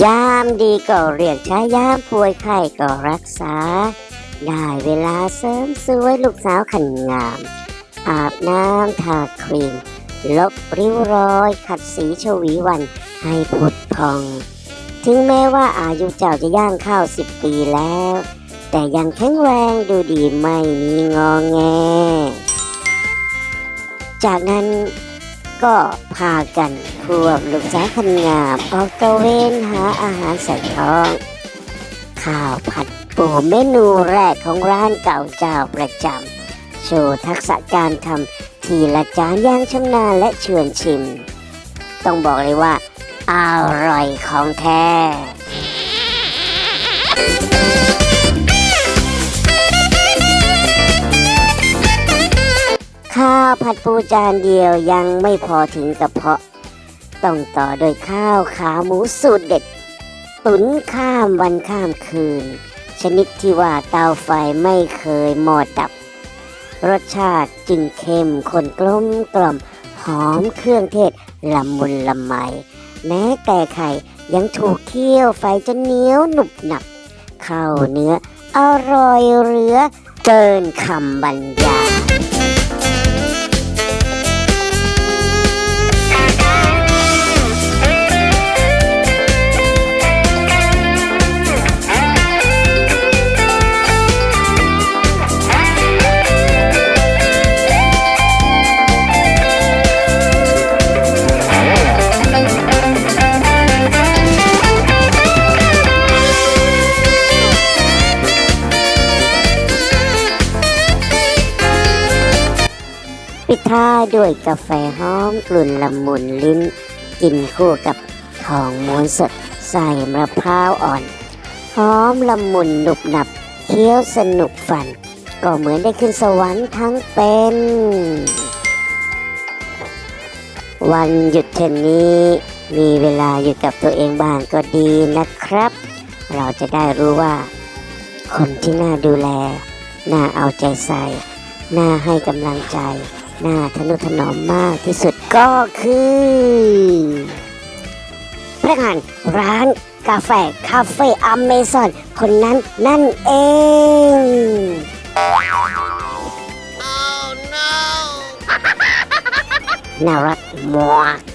ยามดีก็เรียกใช้ยามป่วยไข้ก็รักษา ได้เวลาเสริมสวยลูกสาวขันงาม อาบน้ำทาครีม ลบริ้วรอย ขัดสีชวีวัน ให้ผุดพอง ถึงแม้ว่าอายุเจ้าจะย่างเข้าสิบปีแล้ว แต่ยังแข็งแรงดูดีไม่มีงอแง จากนั้น ก็พากันพวกลูกสาวคันงามออกตะเวนหาอาหารใส่ท้อง ข้าวผัดปูเมนูแรกของร้านเก่าเจ้าประจำโชว์ทักษะการทำทีละจานย่างชำนาญและเชิญชิม ต้องบอกเลยว่าอร่อยของแท้ ผัดปูจานเดียวยังไม่พอถึงกระเพาะ ต้องต่อโดยข้าวขาหมูสูตรเด็ด ตุ๋นข้ามวันข้ามคืน ชนิดที่ว่าเตาไฟไม่เคยหมดดับ รสชาติจึงเข้มข้นกลมกล่อมหอมเครื่องเทศละมุนละไมแม้แต่ไข่ยังถูกเคี่ยวไฟจนเหนียวหนุบหนับ เข้าเนื้ออร่อยเหลือเกินคำบรรยาย ปิดท้ายด้วยกาแฟหอมกลุ่นละมุนลิ้น กินคู่กับทองม้วนสดใส่มะพร้าวอ่อนหอมละมุนหนุบหนับเคี้ยวสนุกฟัน ก็เหมือนได้ขึ้นสวรรค์ทั้งเป็น วันหยุดเช่นนี้ มีเวลาอยู่กับตัวเองบ้างก็ดีนะครับ เราจะได้รู้ว่า คนที่น่าดูแล น่าเอาใจใส่ น่าให้กำลังใจ น่าทนุถนอมมากที่สุดก็คือพนักงานร้านกาแฟคาเฟ่อเมซอนคนนั้นนั่นเองน่ารักมาก